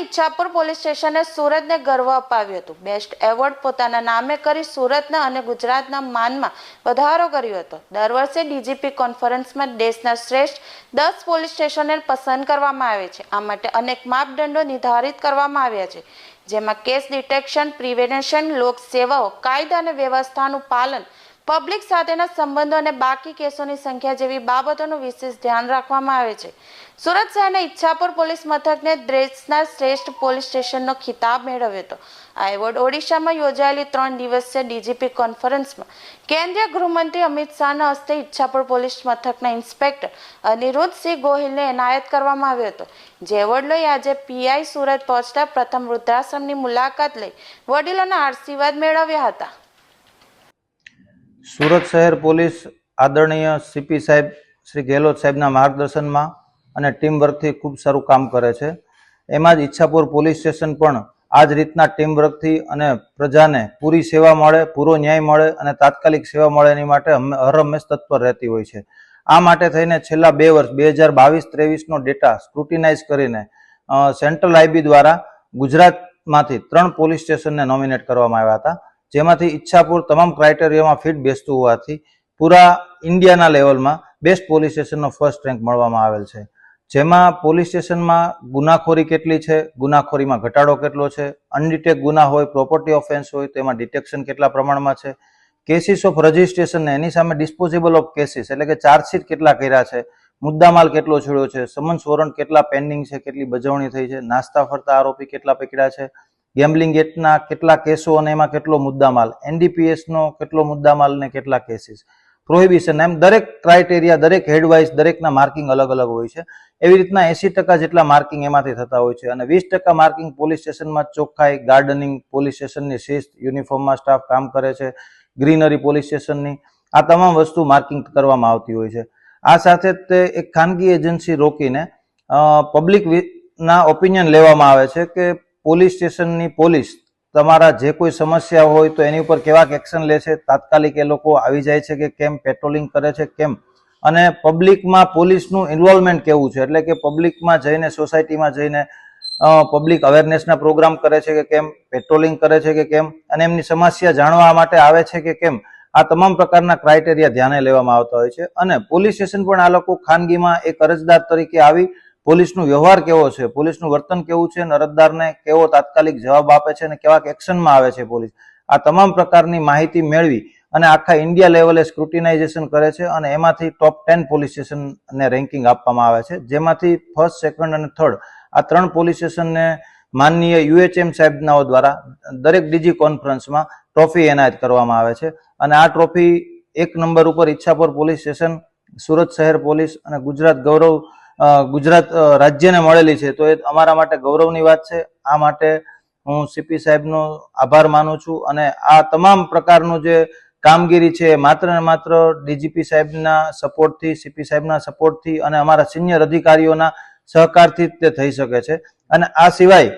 Ichchhapur police સ્ટેશને સુરતને ગર્વ અપાવ્યું હતું. બેસ્ટ એવોર્ડ પોતાના નામે કરી સુરતના અને ગુજરાતના માનમાં વધારો કર્યો હતો. દર વર્ષે ડીજીપી કોન્ફરન્સમાં દેશના શ્રેષ્ઠ દસ પોલીસ સ્ટેશનને પસંદ કરવામાં આવે છે. આ માટે અનેક માપદંડો નિર્ધારિત કરવામાં આવ્યા છે. જેમાં કેસ ડિટેક્શન, પ્રિવેન્શન લોક સેવાઓ કાયદા અને વ્યવસ્થાનું પાલન પબ્લિક સાથેના સંબંધો અને બાકી કેસોની સંખ્યા જેવી બાબતોનું વિશેષ ધ્યાન રાખવામાં આવે છે. સુરત શહેરના ઈચ્છાપુર પોલીસ મથકને દેશના શ્રેષ્ઠ પોલીસ સ્ટેશનનો ખિતાબ મેળવ્યો હતો. આ એવોર્ડ ઓડિશામાં યોજાયેલી ત્રણ દિવસીય ડીજીપી કોન્ફરન્સમાં કેન્દ્રીય ગૃહમંત્રી અમિત શાહના હસ્તે ઈચ્છાપુર પોલીસ મથકના ઇન્સ્પેક્ટર અનિરુદ્ધસિંહ ગોહિલને એનાયત કરવામાં આવ્યો હતો. જે એવોર્ડ લઈ આજે પીઆઈ સુરત પહોંચતા પ્રથમ વૃદ્ધાશ્રમની મુલાકાત લઈ વડીલોના આશીર્વાદ મેળવ્યા હતા. સુરત શહેર પોલીસ આદરણીય સીપી સાહેબ, શ્રી ગેહલોત સાહેબના માર્ગદર્શનમાં અને ટીમ વર્કથી ખૂબ સારું કામ કરે છે. એમાં જ ઈચ્છાપુર પોલીસ સ્ટેશન પણ આ જ રીતના ટીમ વર્કથી અને પ્રજાને પૂરી સેવા મળે, પૂરો ન્યાય મળે અને તાત્કાલિક સેવા મળે એની માટે હંમે- હર તત્પર રહેતી હોય છે. આ માટે થઈને છેલ્લા બે વર્ષ, બે હજાર બાવીસ ત્રેવીસનો ડેટા સ્ક્રુટિનાઇઝ કરીને સેન્ટ્રલ આઈબી દ્વારા ગુજરાતમાંથી ત્રણ પોલીસ સ્ટેશનને નોમિનેટ કરવામાં આવ્યા હતા. જેમાંથી ઈચ્છાપુર તમામ ક્રાઇટેરિયામાં ફિટ બેસતું હોવાથી પૂરા ઇન્ડિયાના લેવલમાં બેસ્ટ પોલીસ સ્ટેશનનો ફર્સ્ટ રેન્ક મળવામાં આવેલ છે. જેમાં પોલીસ સ્ટેશનમાં ગુનાખોરી કેટલી છે, ગુનાખોરીમાં ઘટાડો કેટલો છે અનડિટેક ગુના હોય પ્રોપર્ટી ઓફેન્સ હોય તેમાં ડિટેક્શન કેટલા પ્રમાણમાં છે કેસીસ ઓફ રજિસ્ટ્રેશન એની સામે ડિસ્પોઝેબલ ઓફ કેસીસ એટલે કે ચાર્જશીટ કેટલા કર્યા છે, મુદ્દામાલ કેટલો છોડ્યો છે સમન્સ વોરંટ કેટલા પેન્ડિંગ છે, કેટલી બજવણી થઈ છે, નાસ્તા ફરતા આરોપી કેટલા પકડ્યા છે ગેમ્બલિંગ એક્ટના કેટલા કેસો અને એમાં કેટલો મુદ્દામાલ એનડીપીએસનો કેટલો મુદ્દામાલ ને કેટલા કેસીસ પ્રોહિબિશન એમ દરેક ક્રાઇટેરિયા દરેક હેડવાઇઝ દરેકના માર્કિંગ અલગ અલગ હોય છે. એવી રીતના એસી ટકા જેટલા માર્કિંગ એમાંથી થતા હોય છે અને વીસ ટકા માર્કિંગ પોલીસ સ્ટેશનમાં ચોખ્ખાઈ ગાર્ડનિંગ પોલીસ સ્ટેશનની શિસ્ત યુનિફોર્મમાં સ્ટાફ કામ કરે છે ગ્રીનરી પોલીસ સ્ટેશનની આ તમામ વસ્તુ માર્કિંગ કરવામાં આવતી હોય છે. આ સાથે તે એક ખાનગી એજન્સી રોકીને પબ્લિક ના ઓપિનિયન લેવામાં આવે છે કે પોલીસ સ્ટેશનની પોલીસ તમારા જે કોઈ સમસ્યા હોય તો એની ઉપર કેવા એક્શન લે છે. તાત્કાલિક એ લોકો આવી જાય છે કે કેમ પેટ્રોલિંગ કરે છે, કેમ? અને પબ્લિકમાં પોલીસનું ઇન્વોલ્વમેન્ટ કેવું છે? એટલે કે પબ્લિકમાં જઈને, સોસાયટીમાં જઈને પબ્લિક અવેરનેસના પ્રોગ્રામ કરે છે કે કેમ? પેટ્રોલિંગ કરે છે કે કેમ? અને એમની સમસ્યા જાણવા માટે આવે છે કે કેમ? આ તમામ પ્રકારના ક્રાઇટેરિયા ધ્યાને લેવામાં આવતા હોય છે. અને પોલીસ સ્ટેશન પણ આ લોકો ખાનગીમાં એક અરજદાર તરીકે આવી પોલીસનો વ્યવહાર કેવો છે? પોલીસનું વર્તન કેવું છે? અને અરજદારને કેવો તાત્કાલિક જવાબ આપે છે અને કેવા એક્શનમાં આવે છે પોલીસ? આ તમામ પ્રકારની માહિતી મેળવી અને આખા ઇન્ડિયા લેવલે સ્ક્રુટિનાઇઝેશન કરે છે અને એમાંથી ટોપ ટેન પોલીસ સ્ટેશનને રેન્કિંગ આપવામાં આવે છે. જેમાંથી ફર્સ્ટ, સેકન્ડ અને થર્ડ આ ત્રણ પોલીસ સ્ટેશનને માનનીય યુએચએમ સાહેબનાઓ દ્વારા દરેક ડીજી કોન્ફરન્સમાં ટ્રોફી એનાયત કરવામાં આવે છે અને આ ટ્રોફી એક નંબર ઉપર ઈચ્છાપુર પોલીસ સ્ટેશન, સુરત શહેર પોલીસ અને ગુજરાત ગૌરવ ગુજરાત રાજ્યને મળેલી છે. તો એ અમારા માટે ગૌરવની વાત છે. આ માટે હું સીપી સાહેબનો આભાર માનું છું અને આ તમામ પ્રકારનું જે કામગીરી છે માત્ર ને માત્ર ડીજીપી સાહેબના સપોર્ટથી, સીપી સાહેબના સપોર્ટથી અને અમારા સિનિયર અધિકારીઓના સહકારથી તે થઈ શકે છે. અને આ સિવાય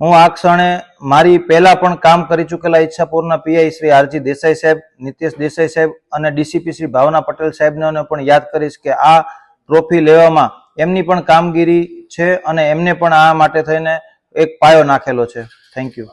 હું આ ક્ષણે મારી પહેલા પણ કામ કરી ચૂકેલા ઈચ્છાપુરના પીઆઈ શ્રી આરજી દેસાઈ સાહેબ, નિતેશ દેસાઈ સાહેબ અને ડીસીપી શ્રી ભાવના પટેલ સાહેબને પણ યાદ કરીશ કે આ ટ્રોફી લેવામાં એમની પણ કામગીરી છે અને એમને પણ આ માટે થઈને એક પાયો નાખેલો છે. Thank you